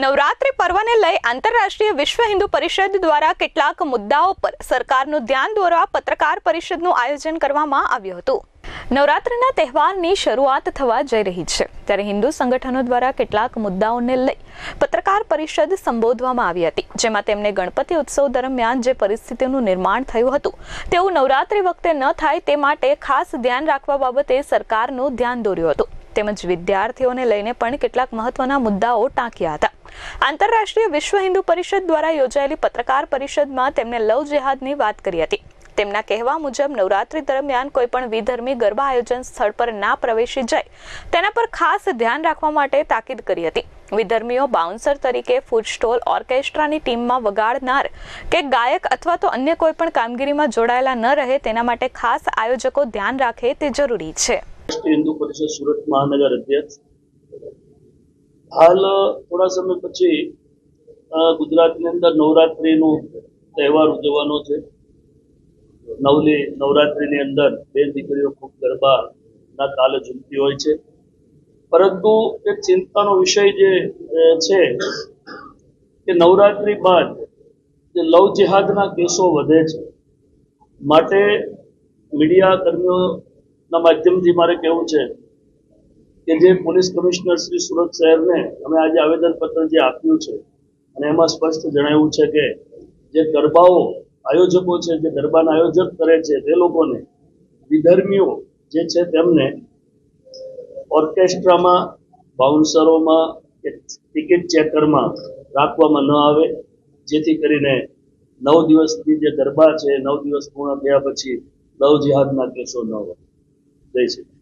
નવરાત્રિ પર્વને લઈ આંતરરાષ્ટ્રીય વિશ્વ હિન્દુ પરિષદ દ્વારા કેટલાક મુદ્દાઓ પર સરકારનું ધ્યાન દોરવા પત્રકાર પરિષદનું આયોજન કરવામાં આવ્યું હતું. નવરાત્રિના તહેવારની શરૂઆત થવા જઈ રહી છે. ત્યારે હિન્દુ સંગઠનો દ્વારા કેટલાક મુદ્દાઓને લઈ પત્રકાર પરિષદ સંબોધવામાં આવી હતી, જેમાં તેમણે ગણપતિ ઉત્સવ દરમિયાન જે પરિસ્થિતિનું નિર્માણ થયું હતું, તેવું નવરાત્રિ વખતે ન થાય તે માટે ખાસ ધ્યાન રાખવા બાબતે સરકારનું ધ્યાન દોર્યું હતું. તેમજ વિદ્યાર્થીઓને લઈને પણ કેટલાક મહત્વના મુદ્દાઓ ટાંક્યા હતા. આંતરરાષ્ટ્રીય વિશ્વ હિન્દુ પરિષદ દ્વારા યોજાયેલી પત્રકાર પરિષદમાં તેમણે લવ જેહાદની વાત કરી હતી. તેમના કહેવા મુજબ નવરાત્રી દરમિયાન કોઈ પણ વિધર્મી ગરબા આયોજન સ્થળ પર ના પ્રવેશી જાય, તેના પર ખાસ ધ્યાન રાખવા માટે તાકીદ કરી હતી. વિધર્મીઓ બાઉન્સર તરીકે ફૂડ સ્ટોલ ઓર્કેસ્ટ્રાની ટીમમાં વગાડનાર કે ગાયક અથવા તો અન્ય કોઈ પણ કામગીરીમાં જોડાયેલા ન રહે તેના માટે ખાસ આયોજકો ધ્યાન રાખે તે જરૂરી છે. હિન્દુ પરિષદ સુરત મહાનગર અધ્યક્ષ હાલ, થોડા સમય પછી ગુજરાતની અંદર નવરાત્રિનો તહેવાર ઉજવવાનો છે. નવલી, નવરાત્રિની અંદર બે દીકરીઓ ખૂબ ગરબાના તાલે ઝૂમતી હોય છે. પરંતુ એક ચિંતાનો વિષય જે છે કે નવરાત્રિ બાદ જે લવ જેહાદના કેસો વધે છે, માટે મીડિયા કર્મીઓના માધ્યમથી મારે કહેવું છે કે જે પોલીસ કમિશનર શ્રી સુરત શહેરને અમે આજે આવેદનપત્ર જે આપ્યું છે અને એમાં સ્પષ્ટ જણાવ્યું છે કે જે ગરબાઓ આયોજકો છે, જે ગરબાના આયોજક કરે છે, તે લોકોને વિધર્મીઓ જે છે તેમને ઓર્કેસ્ટ્રામાં, બાઉન્સરોમાં કે ટિકિટ ચેકરમાં રાખવામાં ન આવે, જેથી કરીને નવ દિવસની જે ગરબા છે, નવ દિવસ પૂર્ણ થયા પછી લવ જિહાદના કેસો ન હોય જય શ્રી.